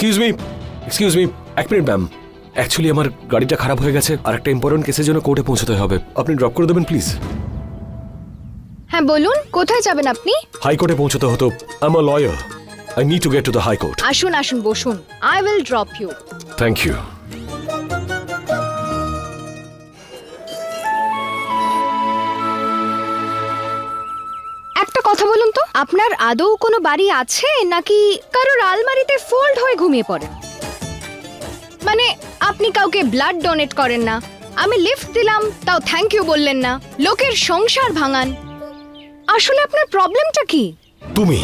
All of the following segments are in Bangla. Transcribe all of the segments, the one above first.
এক্সকিউজ মি এক্সকিউজ মি এক মিনিট ম্যাম অ্যাকচুয়ালি আমার গাড়িটা খারাপ হয়ে গেছে আর একটা ইম্পর্টেন্ট কেসের জন্য কোর্টে পৌঁছতে হবে। আপনি ড্রপ করে দেবেন প্লিজ হ্যাঁ বলুন কোথায় যাবেন আপনি? হাইকোর্টে পৌঁছতে হতো। I am a lawyer I need to get to the high court আসুন আসুন বসুন। I will drop you thank you আপনার আদৌ কোনো বাড়ি আছে, নাকি কারোর আলমারিতে ফোল্ড হয়ে ঘুমিয়ে পড়েন মানে আপনি কাউকে ব্লাড ডোনেট করেন না। আমি লিফট দিলাম, তাও থ্যাংক ইউ বললেন না। লোকের সংসার ভাঙান। আসলে আপনার প্রবলেমটা কি? তুমি।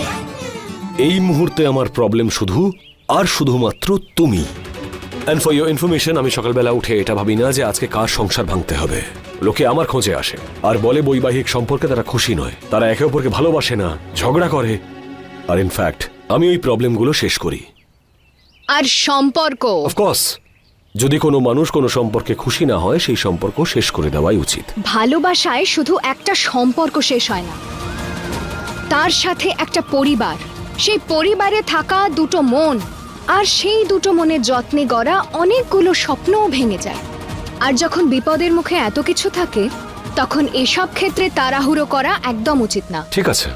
এই মুহূর্তে আমার প্রবলেম শুধু আর শুধুমাত্র তুমি। অ্যান্ড ফর ইউর ইনফরমেশন আমি সকালবেলা উঠে এটা ভাবি না যে আজকে কার সংসার ভাঙতে হবে। লোকে আমার খোঁজে আসে। আর বলে বৈবাহিক সম্পর্কে তারা খুশি নয়। তারা একে অপরকে ভালোবাসে না ঝগড়া করে। আর ইনফ্যাক্ট আমি ওই প্রবলেমগুলো শেষ করি। আর সম্পর্ক। অফকোর্স যদি কোনো মানুষ কোনো সম্পর্কে খুশি না হয় সেই সম্পর্ক শেষ করে দেওয়াই উচিত। ভালোবাসায় শুধু একটা সম্পর্ক শেষ হয় না। তার সাথে একটা পরিবার। সেই পরিবারে থাকা দুটো মন। আর সেই দুটো মনের যত্নে গড়া অনেকগুলো স্বপ্নও ভেঙে যায়। আর যখন বিপদের মুখে এত কিছু থাকে তখন এসব ক্ষেত্রে তাড়াহুড়ো করা একদম উচিত না। ঠিক আছে।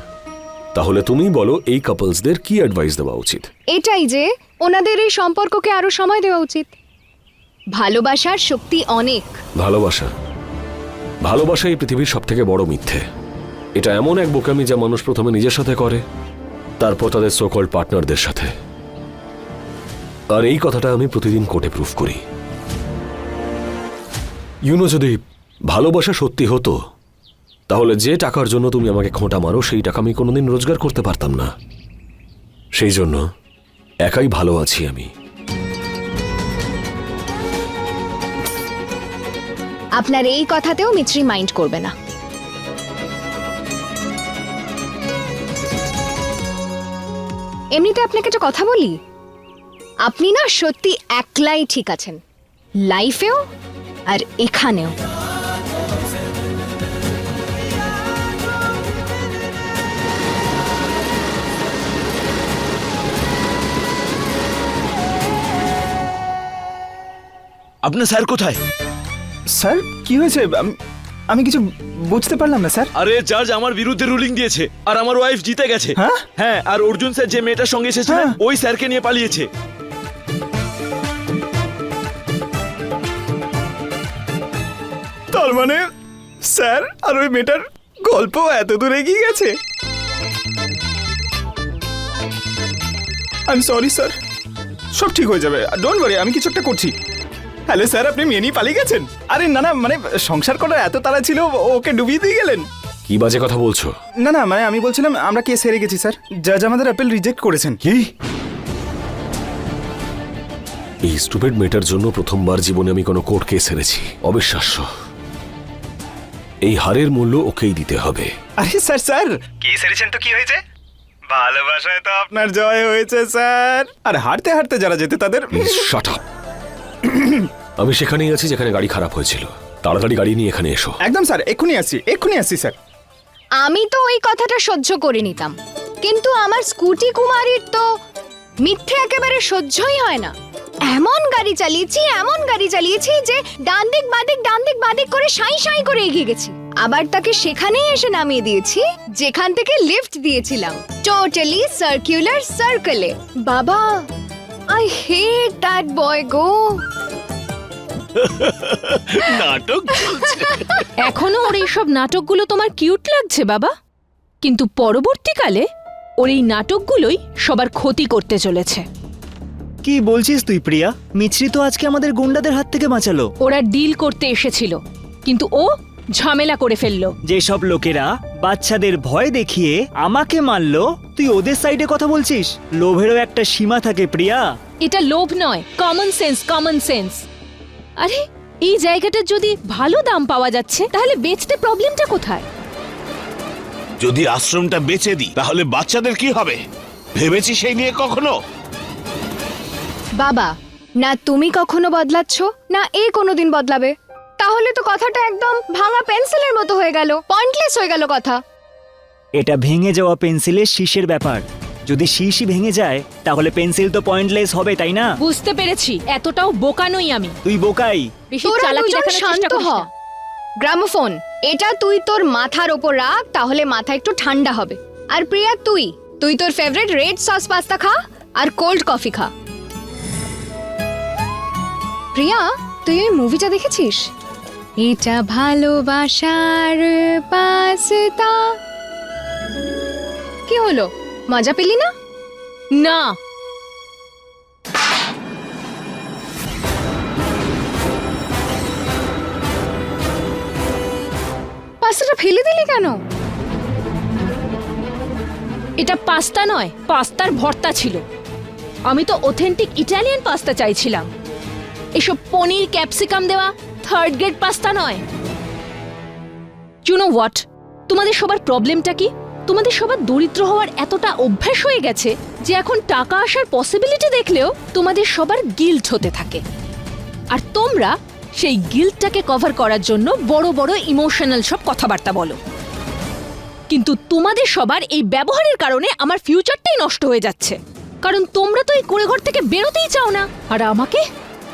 তাহলে তুমি বলো এই কাপলসদের কি অ্যাডভাইস দেওয়া উচিত? এটাই যে ওনাদের এই সম্পর্ককে আরও সময় দেওয়া উচিত। ভালোবাসার শক্তি অনেক। ভালোবাসা। ভালোবাসা এই পৃথিবীর সব থেকে বড় মিথ্যে। এটা এমন এক বোকামি যা মানুষ প্রথমে নিজের সাথে করে তারপর তাদের সোকল্ড পার্টনারদের সাথে। আর এই কথাটা আমি প্রতিদিন কোর্টে প্রুফ করি। ইউনো, যদি ভালোবাসা সত্যি হতো, তাহলে যে টাকার জন্য তুমি আমাকে খোঁটা মারো, সেই টাকা আমি কোনোদিন রোজগার করতে পারতাম না। সেই জন্য একাই ভালো আছি আমি। আপনার এই কথাতেও মিত্রি মাইন্ড করবে না। এমনিতে আপনাকে একটা কথা বলি? আপনি না সত্যি একলাই ঠিক আছেন। লাইফেও আর এখানেও। আপনার স্যার কোথায়? স্যার কি হয়েছে? আমি আমি কিছু বুঝতে পারলাম না স্যার। আরে জাজ আমার বিরুদ্ধে রুলিং দিয়েছে আর আমার ওয়াইফ জিতে গেছে। হ্যাঁ? হ্যাঁ আর অর্জুন স্যার যে মেয়েটার সঙ্গে এসেছিলেন হ্যাঁ। ওই স্যারকে নিয়ে পালিয়েছে। তার মানে স্যার আর ওই মেয়েটার গল্প এত দূর এগিয়ে গেছে। আই এম সরি স্যার সব ঠিক হয়ে যাবে। ডোন্ট ওয়ারি আমি কিছু একটা করছি। হ্যালো স্যার আপনি মেয়ে নিয়ে পালিয়ে গেছেন? আরে না না মানে সংসার করার এত তাড়া ছিল ওকে ডুবিয়ে দিয়ে গেলেন। কি বাজে কথা বলছো? না না মানে আমি বলছিলাম আমরা কেস হেরে গেছি স্যার জাজ আমাদের অ্যাপেল রিজেক্ট করেছেন। কি? এই স্টুপেড মেয়েটার জন্য প্রথমবার জীবনে আমি কোনো কোর্ট কেস হেরেছি। অবিশ্বাস্য। এই হারের মূল্য ওকেই দিতে হবে। আরে স্যার স্যার! কেস সেরেছেন তো কি হয়েছে? ভালোবাসায় তো আপনার জয় হয়েছে স্যার। আর হারতে হারতে যারা যেতে তাদের শাট আমি সেখানেই আছি যেখানে গাড়ি খারাপ হয়েছিল। তাড়াতাড়ি গাড়ি নিয়ে এখানে এসো। একদম স্যার এক্ষুনি আসছি এক্ষুনি আসছি স্যার। আমি তো ওই কথাটা সহ্য করে নিতাম। কিন্তু আমার স্কুটি কুমারীর তো মিথ্যে একেবারে সহ্যই হয় না। এমন গাড়ি চালিয়েছি এমন গাড়ি চালিয়েছি যে ডান দিক বাদিক ডান দিক বাদিক করে সাই সাই করে এগিয়ে গেছি। আবার তাকে সেখানেই এসে নামিয়ে দিয়েছি যেখান থেকে লিফট দিয়েছিলাম। টোটালি সার্কুলার সার্কেলে বাবা আই হেট দ্যাট বয় গো। নাটক এখনও ওর এইসব নাটকগুলো তোমার কিউট লাগছে বাবা? কিন্তু পরবর্তীকালে ওর এই নাটকগুলোই সবার ক্ষতি করতে চলেছে। কি বলছিস তুই প্রিয়া? মিছরি তো আজকে আমাদের গুন্ডাদের হাত থেকে বাঁচালো। ওরা ডিল করতে এসেছিল কিন্তু ও ঝামেলা করে ফেলল। যেসব লোকেরা বাচ্চাদের ভয় দেখিয়ে আমাকে মারলো তুই ওদের সাইডে কথা বলছিস? লোভেরও একটা সীমা থাকে প্রিয়া। এটা লোভ নয় কমন সেন্স কমন সেন্স আরে এই জায়গাটার যদি ভালো দাম পাওয়া যাচ্ছে তাহলে বেচতে প্রবলেমটা কোথায়? যদি আশ্রমটা বেচে দিই তাহলে বাচ্চাদের কি হবে? ভেবেছি সেই নিয়ে কখনো? বাবা না তুমি কখনো বদলাচ্ছ না এ কোনোদিন বদলাবে। তাহলে তো কথাটা একদম ভাঙা পেন্সিলের মতো হয়ে গেল পয়েন্টলেস হয়ে গেল কথা। এটা ভেঙে যাওয়া পেন্সিলের শীষের ব্যাপার। যদি শিশি ভেঙে যায় তাহলে পেন্সিল তো পয়েন্টলেস হবে তাই না? বুঝতে পেরেছি এতটাও বোকা নই আমি। তুই বোকাই। বেশি তোরা চালাকি দুজন দেখানোর চেষ্টা শান্ত করিস হ। না। গ্রামোফোন। এটা তুই তোর মাথার ওপর রাখ, তাহলে মাথা একটু ঠান্ডা হবে। আর প্রিয়া, তুই? তুই তোর ফেভারিট রেড সস পাস্তা খা আর কোল্ড কফি খা। প্রিয়া, তুই ওই মুভিটা দেখেছিস? এটা ভালোবাসার পাস্তা কি হলো? মজা পেলি না? না। পাস্তাটা ফেলে দিলি কেন? এটা পাস্তা নয়, পাস্তার ভর্তা ছিল। আমি তো অথেন্টিক ইটালিয়ান পাস্তা চাইছিলাম। এসব পনির, ক্যাপসিকাম দেওয়া থার্ড গ্রেড পাস্তা নয়। ইউ নো হোয়াট তোমাদের সবার প্রবলেমটা কি? তোমাদের সবার দরিদ্র হওয়ার এতটা অভ্যাস হয়ে গেছে যে এখন টাকা আসার পসিবিলিটি দেখলেও তোমাদের সবার গিল্ট হতে থাকে। আর তোমরা সেই গিল্টটাকে কভার করার জন্য বড় বড় ইমোশনাল সব কথাবার্তা বলো। কিন্তু তোমাদের সবার এই ব্যবহারের কারণে আমার ফিউচারটাই নষ্ট হয়ে যাচ্ছে। কারণ তোমরা তো এই কুড়ে ঘর থেকে বেরোতেই চাও না। আর আমাকে?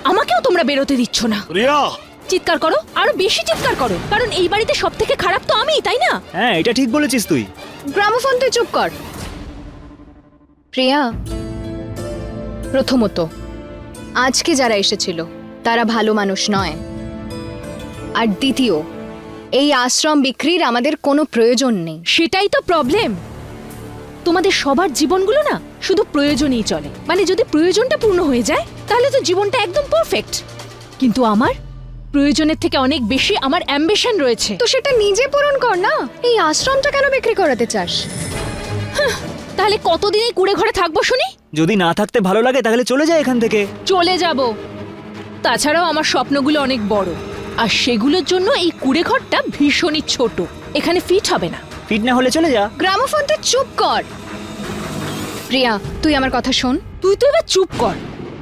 আমাকেও তোমরা বেরোতে দিচ্ছ না। রিয়া! চিৎকার করো আরও বেশি চিৎকার করো। কারণ এই বাড়িতে সব থেকে খারাপ তো আমিই তাই না? হ্যাঁ এটা ঠিক বলেছিস তুই। গ্রামোফোন তুই চুপ কর। প্রিয়া প্রথমত আজকে যারা এসেছিল তারা ভালো মানুষ নয়। আর দ্বিতীয় এই আশ্রম বিক্রির আমাদের কোনো প্রয়োজন নেই। সেটাই তো প্রবলেম তোমাদের সবার জীবনগুলো না শুধু প্রয়োজনই চলে। মানে যদি প্রয়োজনটা পূর্ণ হয়ে যায় তাহলে তো জীবনটা একদম পারফেক্ট কিন্তু আমার? প্রয়োজনের থেকে অনেক বেশি আমার অ্যাম্বিশন রয়েছে। তো সেটা নিজে পূরণ কর না? এই আশ্রমটা কেন বিক্রি করাতে চাস? তাহলে কতদিন এই কুড়ে ঘরে থাকব শুনি? যদি না থাকতে ভালো লাগে তাহলে চলে যায় এখান থেকে। চলে যাব। তাছাড়াও আমার স্বপ্নগুলো অনেক বড়। আর সেগুলোর জন্য এই কুড়ে ঘরটা ভীষণই ছোট। এখানে ফিট হবে না। ফিট না হলে চলে যা। গ্রামোফোন তুই চুপ কর। প্রিয়া তুই আমার কথা শোন। তুই তো এবার চুপ কর।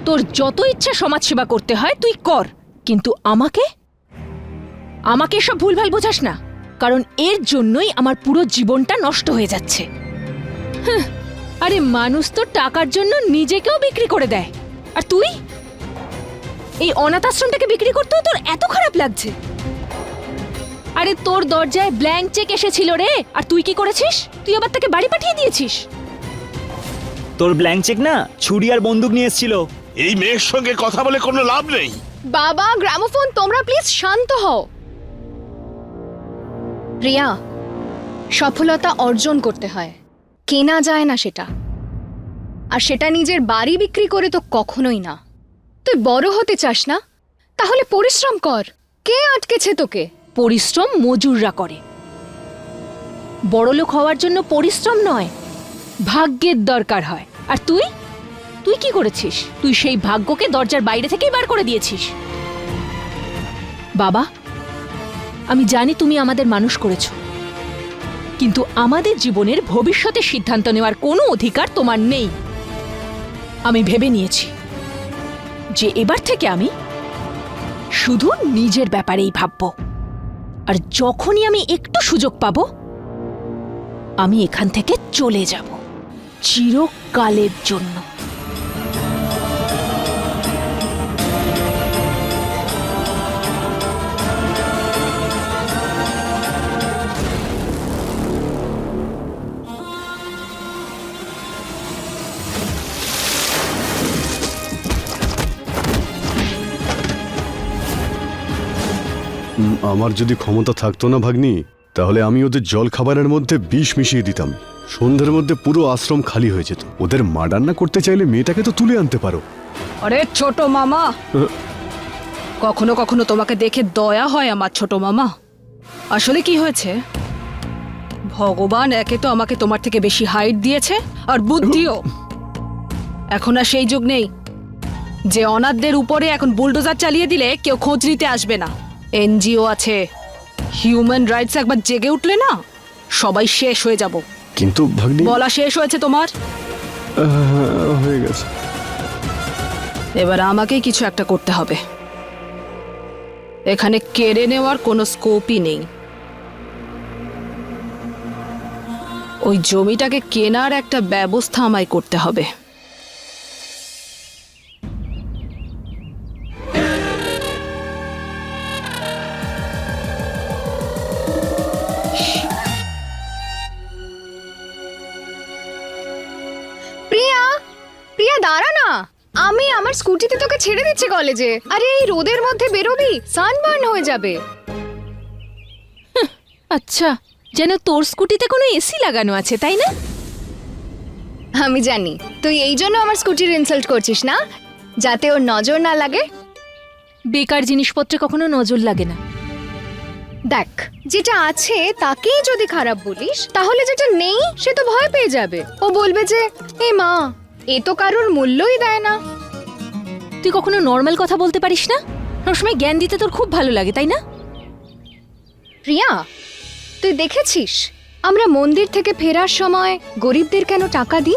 তোর যত ইচ্ছা সমাজসেবা করতে হয় তুই কর। কিন্তু আমাকে? আমাকে সব ভুলভাল বোঝাস না। কারণ এর জন্যই আমার পুরো জীবনটা নষ্ট হয়ে যাচ্ছে। আরে মানুষ তো টাকার জন্য নিজেকেও বিক্রি করে দেয়। আর তুই? এই অনাথ আশ্রমটাকে বিক্রি করতেও তোর এত খারাপ লাগছে। আরে তোর দরজায় ব্ল্যাঙ্ক চেক এসেছিল রে। আর তুই কি করেছিস? তুই আবার তাকে বাড়ি পাঠিয়ে দিয়েছিস। তোর ব্ল্যাঙ্ক চেক না ছুরি আর বন্দুক নিয়ে এসেছিল। এই মেয়ের সঙ্গে কথা বলে কোনো লাভ নেই। বাবা গ্রামোফোন তোমরা প্লিজ শান্ত হও। প্রিয়া সফলতা অর্জন করতে হয়। কেনা যায় না সেটা। আর সেটা নিজের বাড়ি বিক্রি করে তো কখনোই না। তুই বড় হতে চাস না? তাহলে পরিশ্রম কর। কে আটকেছে তোকে? পরিশ্রম মজুররা করে। বড়লোক হওয়ার জন্য পরিশ্রম নয়, ভাগ্যের দরকার হয়। আর তুই? তুই কি করেছিস? তুই সেই ভাগ্যকে দরজার বাইরে থেকেই বার করে দিয়েছিস। বাবা, আমি জানি তুমি আমাদের মানুষ করেছ। কিন্তু আমাদের জীবনের ভবিষ্যতের সিদ্ধান্ত নেওয়ার কোনো অধিকার তোমার নেই। আমি ভেবে নিয়েছি। যে এবার থেকে আমি শুধু নিজের ব্যাপারেই ভাবব। আর যখনই আমি একটু সুযোগ পাব, আমি এখান থেকে চলে যাব, চিরকালের জন্য। আমার যদি ক্ষমতা থাকতো না, ভাগ্নি, তাহলে আমি ওদের জল খাবারের মধ্যে বিষ মিশিয়ে দিতাম। সন্ধ্যের মধ্যে পুরো আশ্রম খালি হয়ে যেত। ওদের মার্ডার না করতে চাইলে মেয়েটাকে তো তুলে আনতে পারো। আরে, ছোট মামা! কখনো কখনো তোমাকে দেখে দয়া হয় আমার ছোট মামা। আসলে কি হয়েছে? ভগবান একে তো আমাকে তোমার থেকে বেশি হাইট দিয়েছে, আর বুদ্ধিও। এখন আর সেই যুগ নেই, যে অনাথদের উপরে এখন বুলডোজার চালিয়ে দিলে কেউ খোঁজ নিতে আসবে না। এনজিও আছে। হিউম্যান রাইটস একবার জেগে উঠলে না সবাই শেষ হয়ে যাব। কিন্তু ভাগ্নি বলা শেষ হয়েছে তোমার? হয়ে গেছে। এবার আমাকেই কিছু একটা করতে হবে। এখানে কেড়ে নেওয়ার কোনো স্কোপই নেই। ওই জমিটাকে কেনার একটা ব্যবস্থা আমায় করতে হবে। প্রিয়া দাঁড়া না। আমি আমার স্কুটিতে তোকে ছেড়ে দিচ্ছি কলেজে। আরে এই রোদের মধ্যে বেরোবি সানবার্ন হয়ে যাবে। আচ্ছা যেন তোর স্কুটিতে কোনো এসি লাগানো আছে তাই না? আমি জানি তুই এই জন্য আমার স্কুটির ইনসাল্ট করছিস না? যাতে ওর নজর না লাগে। বেকার জিনিসপত্রে কখনো নজর লাগে না। দেখ যেটা আছে তাকেই যদি খারাপ বলিস তাহলে যেটা নেই সে তো ভয় পেয়ে যাবে। ও বলবে যে এ মা এ তো কারোর মূল্যই দেয় না। তুই কখনো নর্মাল কথা বলতে পারিস না? সবসময় জ্ঞান দিতে তোর খুব ভালো লাগে তাই না? প্রিয়া তুই দেখেছিস? আমরা মন্দির থেকে ফেরার সময় গরিবদের কেন টাকা দিই?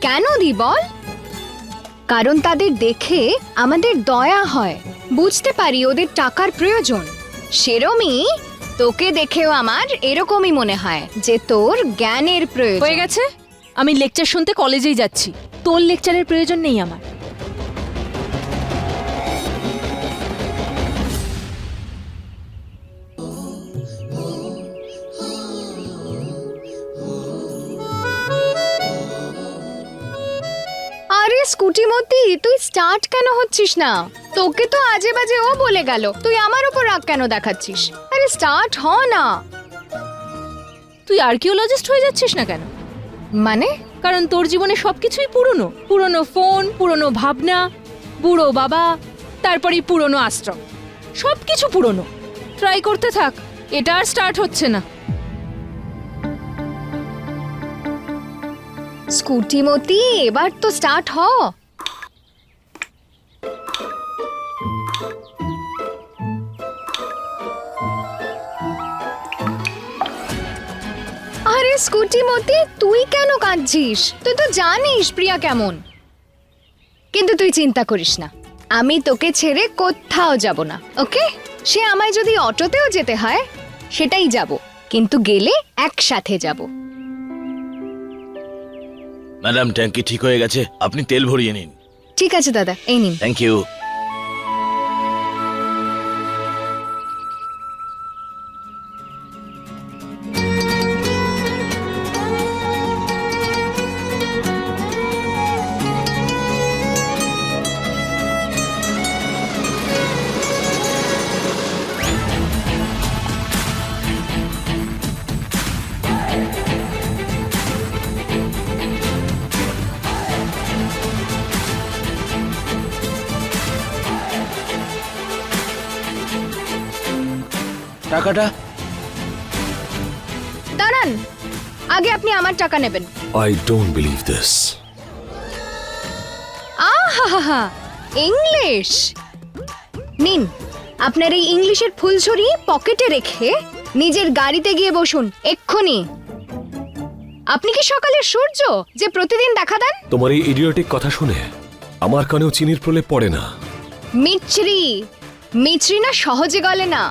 কেন দিই বল? কারণ তাদের দেখে আমাদের দয়া হয়। বুঝতে পারি ওদের টাকার প্রয়োজন। সেরমই তোকে দেখেও আমার এরকমই মনে হয় যে তোর জ্ঞানের প্রয়োজন। হয়ে গেছে? আমি লেকচার শুনতে কলেজেই যাচ্ছি। তোর লেকচারের প্রয়োজন নেই আমার। আরে স্কুটি মতি তুই স্টার্ট কেন হচ্ছিস না? তোকে তো আজে বাজে ও বলে গেল তুই আমার উপর রাগ কেন দেখাচ্ছিস? আরে স্টার্ট হ না। তুই আর্কিওলজিস্ট হয়ে যাচ্ছিস না কেন? মানে? কারণ তোর জীবনে সবকিছুই পুরনো। পুরনো ফোন, পুরনো ভাবনা, বুড়ো বাবা, তারপরেই পুরনো আশ্রম। সব কিছু পুরনো। ট্রাই করতে থাক, এটা আর স্টার্ট হচ্ছে না। স্কুটি মতি, এবার তো স্টার্ট হ। স্কুটি মতি তুই কেন কাঁদছিস? তুই তো জানিস প্রিয়া কেমন। কিন্তু তুই চিন্তা করিস না আমি তোকে ছেড়ে কোথাও যাব না ওকে? সে আমায় যদি অটোতেও যেতে হয় সেটাই যাব কিন্তু গেলে একসাথে যাব। ম্যাডাম ট্যাঙ্কি ঠিক হয়ে গেছে আপনি তেল ভরিয়ে নিন। ঠিক আছে দাদা এই নিন। থ্যাংক ইউ টাকাটা? দাঁড়ান। আগে আপনি আমার টাকা নেবেন। আই ডোন্ট বিলিভ দিস আহা ইংলিশ। নিন আপনার এই ইংলিশের ফুলঝুরি পকেটে রেখে নিজের গাড়িতে গিয়ে বসুন এক্ষুনি। আপনি কি সকালের সূর্য যে প্রতিদিন দেখা দেন? তোমার এই ইডিওটিক কথা শুনে আমার কানেও চিনির প্রলেপ পড়ে না। মিছরি। মিছরি না সহজে গলে না।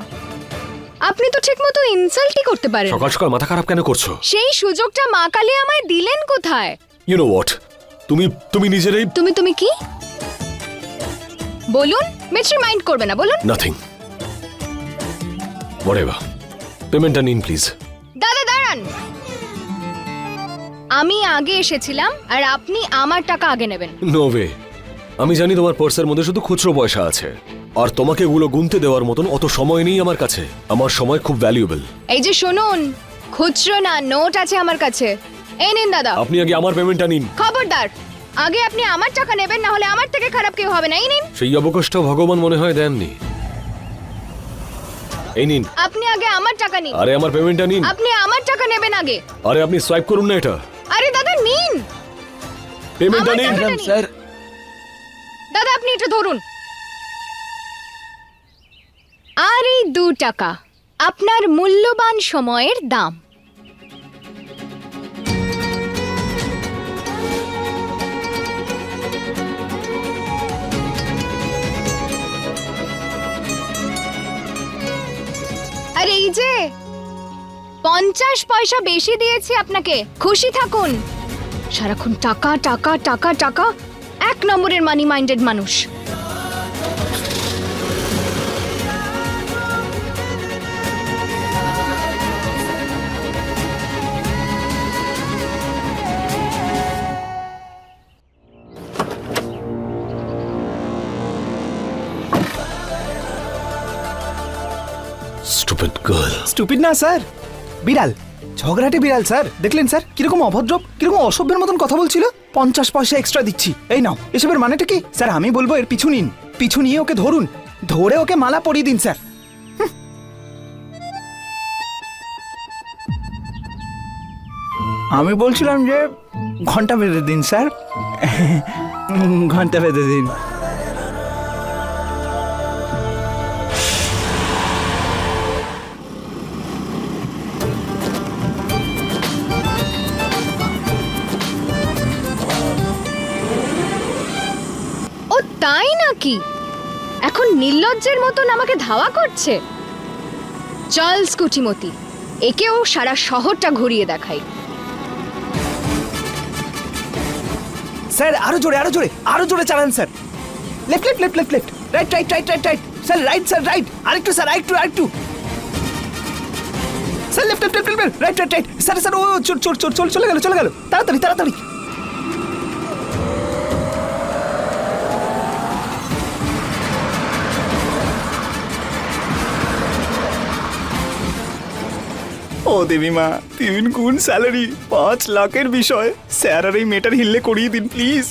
আপনি তো ঠিকমতো ইনসাল্টই করতে পারেন। সকাল সকাল মাথা খারাপ কেন করছ? সেই সুযোগটা মা কালী আমায় দিলেন কোথায়? ইউ নো হোয়াট তুমি তুমি নিজেরাই তুমি তুমি কি? বলুন মিছরি মাইন্ড করবে না বলুন। Nothing whatever. পেমেন্টটা নিন প্লিজ দাদা দাঁড়ান। আমি আগে এসেছিলাম আর আপনি আমার টাকা আগে নেবেন। নো ওয়ে আমি জানি তোমার পার্সের মধ্যে শুধু খুচরো পয়সা আছে। আর তোমাকে এগুলো গুনতে দেওয়ার মতন অত সময় নেই আমার কাছে। আমার সময় খুব ভ্যালুয়েবল এই যে শুনুন খুচরো না নোট আছে আমার কাছে। এই নিন দাদা। আপনি আগে আমার পেমেন্টটা নিন। খবরদার আগে আপনি আমার টাকা নেবেন না হলে আমার থেকে খারাপ কেউ হবে না। এই নিন। সেই অবকাশটা ভগবান মনে হয় দেননি। এই নিন। আপনি আগে আমার টাকা নিন। আরে আমার পেমেন্টটা নিন। আপনি আমার টাকা নেবেন আগে। আরে আপনি সোয়াইপ করুন না এটা। আরে দাদা নিন। পেমেন্টটা নিন। স্যার দাদা আপনি এটা ধরুন। আর এই দু টাকা আপনার মূল্যবান সময়ের দাম। আর এই যে, পঞ্চাশ পয়সা বেশি দিয়েছি আপনাকে, খুশি থাকুন। সারাক্ষণ টাকা টাকা টাকা টাকা, এক নম্বরের মানি মাইন্ডেড মানুষ। স্টুপিড না স্যার বিড়াল, ঝগড়াটে বিড়াল স্যার দেখলেন স্যার কীরকম অভদ্র, কীরকম অসভ্যের মতন কথা বলছিল? পঞ্চাশ পয়সা এক্সট্রা দিচ্ছি। এই নাও, এসবের মানেটা কি? স্যার আমি বলব এর পিছু নিন। পিছু নিয়ে ওকে ধরুন। ধরে ওকে মালা পরিয়ে দিন স্যার। আমি বলছিলাম যে, ঘণ্টা বেঁধে দিন স্যার ঘণ্টা বেঁধে দিন। নাকি এখন নির্লজ্জের মতন আমাকে ধাওয়া করছে। চল, স্কুটিমতি। একেও সারা শহরটা ঘুরিয়ে দেখাই। স্যার, আরও জোরে আরও জোরে আরও জোরে চালান, sir. Left left left left left right right right right right sir right sir right আরেকটু, স্যার, আরেকটু আরেকটু। Sir left left left left right right right sir sir, ও চল চল চল চলে গেল চলে গেল। তাড়াতাড়ি তাড়াতাড়ি। ও দেবী মা তিন গুণ স্যালারি পাঁচ লাখের বিষয়। স্যার আর এই মেয়েটার হিল্লে করিয়ে দিন প্লিজ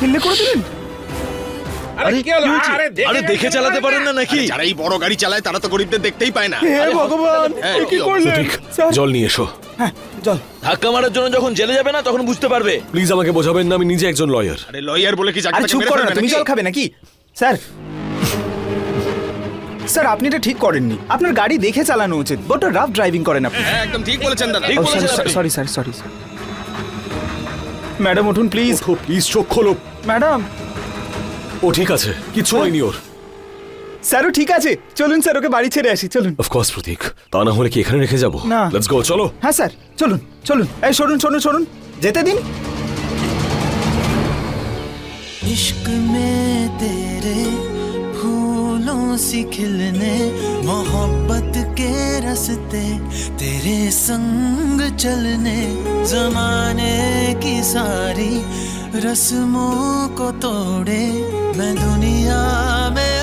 হিল্লে করে দিলেন? আরে কি হয়েছে? আরে দেখে চালাতে পারেন না নাকি? যারা এই বড় গাড়ি চালায় তারা তো গরিবদের দেখতেই পায় না। হে ভগবান হ্যাঁ, এ কি কি করলেন? স্যার। জল নিয়ে এসো। হ্যাঁ জল। ধাক্কা মারার জন্য যখন জেলে যাবে না তখন বুঝতে পারবে। প্লিজ আমাকে বোঝাবেন না আমি নিজে একজন লয়ার আরে লয়ার বলে কি আরে চাকরি চুপ করো না তুমি জল খাবে নাকি? স্যার স্যার আপনি এটা ঠিক করেননি। আপনার গাড়ি দেখে চালানো উচিত। বড় রাফ ড্রাইভিং করেন আপনি। হ্যাঁ একদম ঠিক বলেছেন দাদা। ঠিক বলেছেন sorry sir sorry sir. Madam উঠুন প্লিজ প্লিজ চোখ খোলো ম্যাডাম। ও ঠিক আছে। কিছু হয়নি ওর। স্যারও ঠিক আছে। চলুন স্যার ওকে বাড়ি ছেড়ে আসি। চলুন। Of course Pratik. তা না হলে কি এখানে রেখে যাব? না। লেটস গো চলো। হ্যাঁ স্যার চলুন চলুন। এই সরুন সরুন সরুন। যেতে দিন। ইশক মে তেরে फूलों सी खिलने, मोहब्बत के रस्ते, तेरे संग चलने, जमाने की सारी रस्मों को तोड़े, मैं दुनिया में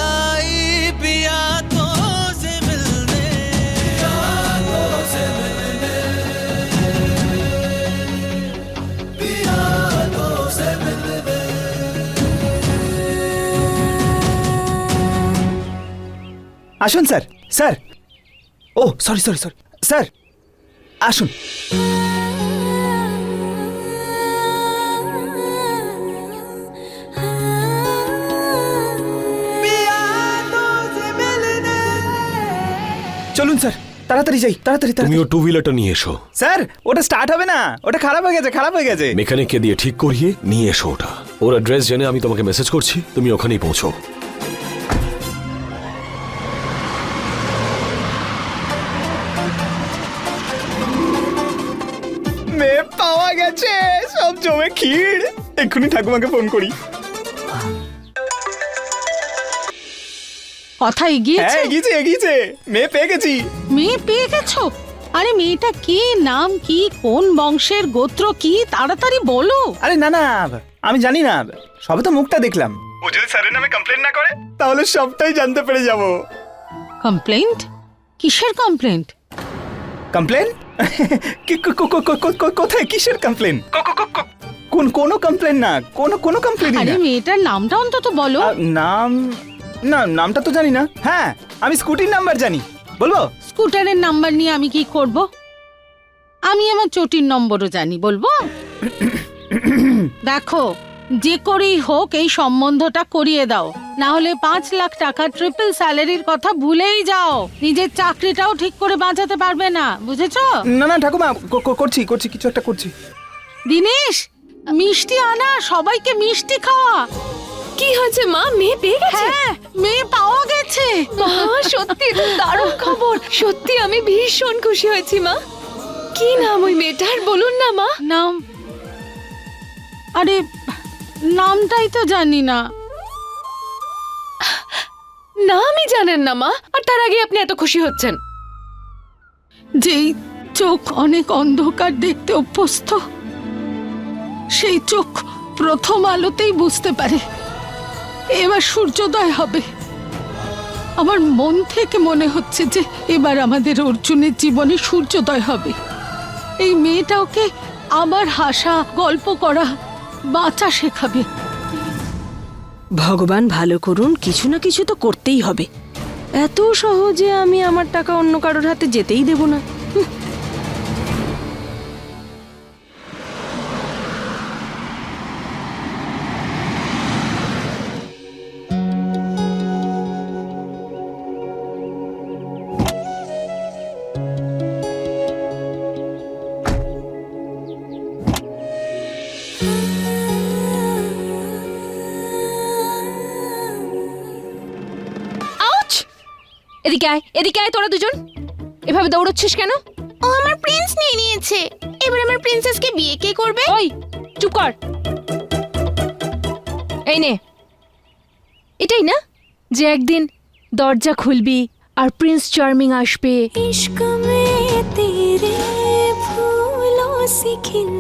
আসুন স্যার। স্যার। ও সরি সরি সরি। স্যার আসুন। চলুন স্যার। তাড়াতাড়ি যাই তাড়াতাড়ি তুমি ও টু হুইলারটা নিয়ে এসো। স্যার ওটা স্টার্ট হবে না। ওটা খারাপ হয়ে গেছে খারাপ হয়ে গেছে। মেকানিককে দিয়ে ঠিক করিয়ে নিয়ে এসো ওটা। ওর অ্যাড্রেস জেনে আমি তোমাকে মেসেজ করছি তুমি ওখানেই পৌঁছো। জমে এক্ষুনি ঠাকুমাকে ফোন করি। কথা হ্যাঁ এগিয়েছে এগিয়েছে। এগিয়েছে মেয়ে পেয়ে গেছি। মেয়ে পেয়ে গেছো? আরে মেয়েটা কি? নাম কি? কোন বংশের গোত্র কি? তাড়াতাড়ি বলো। আরে না না আমি জানি না। সবে তো মুখটা দেখলাম। ও যদি স্যারের নামে কমপ্লেন না করে? তাহলে সবটাই জানতে পেরে যাব। কমপ্লেন্ট কিসের কমপ্লেন্ট কমপ্লেন কোথায়? কিসের কমপ্লেন কোন কোনো কমপ্লেন না কোনো কোনো কমপ্লেন আরে না। মেয়েটার নামটা অন্তত বলো। আ, নাম না নামটা তো জানি না। হ্যাঁ আমি স্কুটির নাম্বার জানি। বলব? স্কুটারের নাম্বার নিয়ে আমি কি করব? আমি আমার চটির নম্বরও জানি বলব? দেখো যে করেই হোক এই সম্বন্ধটা করিয়ে দাও। না হলে পাঁচ লাখ টাকা ট্রিপল স্যালারির কথা ভুলেই যাও। নিজের চাকরিটাও ঠিক করে বাঁচাতে পারবে না বুঝেছ? না না ঠাকুমা ক- ক- করছি করছি কিছু একটা করছি। দিনেশ! মিষ্টি আনা সবাইকে মিষ্টি খাওয়া। কি হয়েছে মা? মেয়ে পেয়ে গেছে? হ্যাঁ মেয়ে পাওয়া গেছে। মা সত্যি এটা দারুণ খবর। সত্যি আমি ভীষণ খুশি হয়েছি মা। কি নাম ওই মেয়েটার? বলুন না মা। নাম? আরে নামটাই তো জানি না। নামই জানেন না মা। আর তার আগে আপনি এত খুশি হচ্ছেন। যেই চোখ অনেক অন্ধকার দেখতে অভ্যস্ত। সেই চোখ প্রথম আলোতেই বুঝতে পারে। এবার সূর্যোদয় হবে। আমার মন থেকে মনে হচ্ছে যে এবার আমাদের অর্জুনের জীবনে সূর্যোদয় হবে। এই মেয়েটা ওকে আবার হাসা, গল্প করা, বাঁচা শেখাবে। ভগবান ভালো করুন, কিছু না কিছু তো করতেই হবে। এত সহজে আমি আমার টাকা অন্য কারোর হাতে যেতেই দেব না। এদিকে আয় এদিকে আয় তোরা দুজন। এভাবে দৌড়চ্ছিস কেন? ও আমার প্রিন্স নিয়ে নিয়েছে। এবার আমার প্রিন্সেসকে বিয়ে কে করবে? ওই চুপ কর। এই নে। এটাই না যে একদিন দরজা খুলবি আর প্রিন্স চার্মিং আসবে? ইশক মে তেরে ফুলো সিখিন